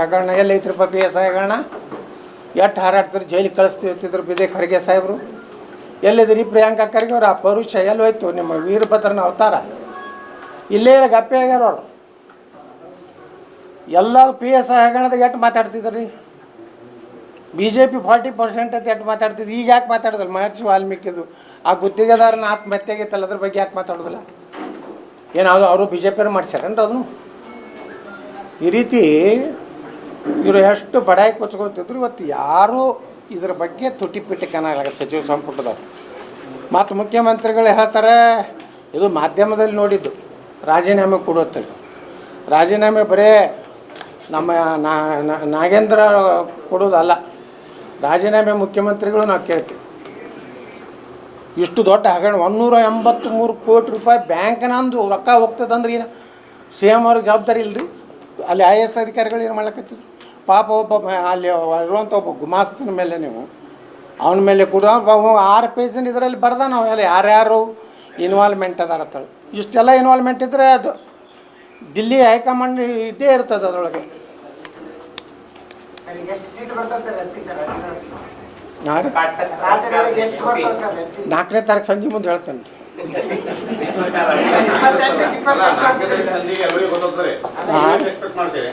ಹಗರಣ ಐತ್ರಿ P S ಹಗರಣ ಎಷ್ಟು ಹಾರಾಡ್ತಾರೆ, ಜೈಲಿಗೆ ಕಳಿಸ್ತಿದ್ರು ಬಿದೆ ಖರ್ಗೆ ಸಾಹೇಬರು. ಎಲ್ಲಿದ್ರಿ ಪ್ರಿಯಾಂಕಾ ಖರ್ಗೆ ಅವ್ರು? ಆ ಪರುಷ ಎಲ್ಲಿ ಹೋಯ್ತು? ನಿಮ್ಮ ವೀರಭದ್ರನ ಅವತಾರ. ಇಲ್ಲೇ ಇಲ್ಲ ಗಪ್ಪೆ ಆಗ್ಯಾರ ಅವರು. ಎಲ್ಲ ಪಿ ಎಸ್ ಹಗರಣದಾಗ ಎಷ್ಟು ಮಾತಾಡ್ತಿದ್ರಿ? B J P forty percent ಅಂತ ಎಷ್ಟು ಮಾತಾಡ್ತಿದ್ರು? ಈಗ ಯಾಕೆ ಮಾತಾಡೋದಿಲ್ಲ? ಮಹರ್ಷಿ ವಾಲ್ಮೀಕಿದು. ಆ ಗುತ್ತಿಗೆದಾರನ ಆತ್ಮಹತ್ಯೆ ಆಗಿತ್ತಲ್ಲ ಅದ್ರ ಬಗ್ಗೆ ಯಾಕೆ ಮಾತಾಡೋದಿಲ್ಲ? ಏನಾದ್ರು ಅವರು ಬಿ ಜೆ ಪಿಯವ್ರು ಮಾಡ್ಸ್ಯಾರೇನ್ರಿ ಅದನ್ನು? ಈ ರೀತಿ ಇವರು ಎಷ್ಟು ಬಡಾಯಿ ಕೊಚ್ಕೊತಿದ್ರು, ಇವತ್ತು ಯಾರೂ ಇದ್ರ ಬಗ್ಗೆ ತುಟಿ ಪಿಟಿ ಕನಾಗ ಸಚಿವ ಸಂಪುಟದವ್ರು. ಮತ್ತು ಮುಖ್ಯಮಂತ್ರಿಗಳು ಹೇಳ್ತಾರೆ, ಇದು ಮಾಧ್ಯಮದಲ್ಲಿ ನೋಡಿದ್ದು, ರಾಜೀನಾಮೆ ಕೊಡುತ್ತೆ ರಾಜೀನಾಮೆ ಬರೇ ನಮ್ಮ ನಾಗೇಂದ್ರ ಕೊಡೋದಲ್ಲ ರಾಜೀನಾಮೆ ಮುಖ್ಯಮಂತ್ರಿಗಳು ನಾವು ಕೇಳ್ತೀವಿ. ಇಷ್ಟು ದೊಡ್ಡ ಹಗರಣ, ಒಂದೂರ ಎಂಬತ್ತ್ಮೂರು ಕೋಟಿ ರೂಪಾಯಿ ಬ್ಯಾಂಕ್ನಂದು ರೊಕ್ಕ ಹೋಗ್ತದಂದ್ರೆ ಏನು, ಸಿ ಎಂ ಅವ್ರಿಗೆ ಜವಾಬ್ದಾರಿ ಇಲ್ಲರಿ ಅಲ್ಲಿ ಐ ಎ ಎಸ್ ಅಧಿಕಾರಿಗಳು ಏನು ಮಾಡ್ಲಕತ್ತಿದ್ರು? ಪಾಪ ಒಬ್ಬ ಅಲ್ಲಿ ಇರುವಂಥ ಒಬ್ಬ ಗುಮಾಸ್ತನ ಮೇಲೆ ನೀವು ಅವನ ಮೇಲೆ ಕೂಡ ಆರು ಪೇಜಿನ ಇದರಲ್ಲಿ ಬರ್ದ ನಾವು ಎಲ್ಲ ಯಾರ್ಯಾರು ಇನ್ವಾಲ್ವ್ಮೆಂಟ್ ಅದಾರ ಅಂತೇಳಿ ಇಷ್ಟೆಲ್ಲ ಇನ್ವಾಲ್ವ್ಮೆಂಟ್ ಇದ್ದರೆ ಅದು ದಿಲ್ಲಿ ಹೈಕಮಾಂಡ್ ಇದ್ದೇ ಇರ್ತದೆ ಅದರೊಳಗೆ. ಹಾಂ ನಾಲ್ಕನೇ ತಾರೀಕು ಸಂಜೆ ಮುಂದೆ ಹೇಳ್ತೇನೆ. ರೀ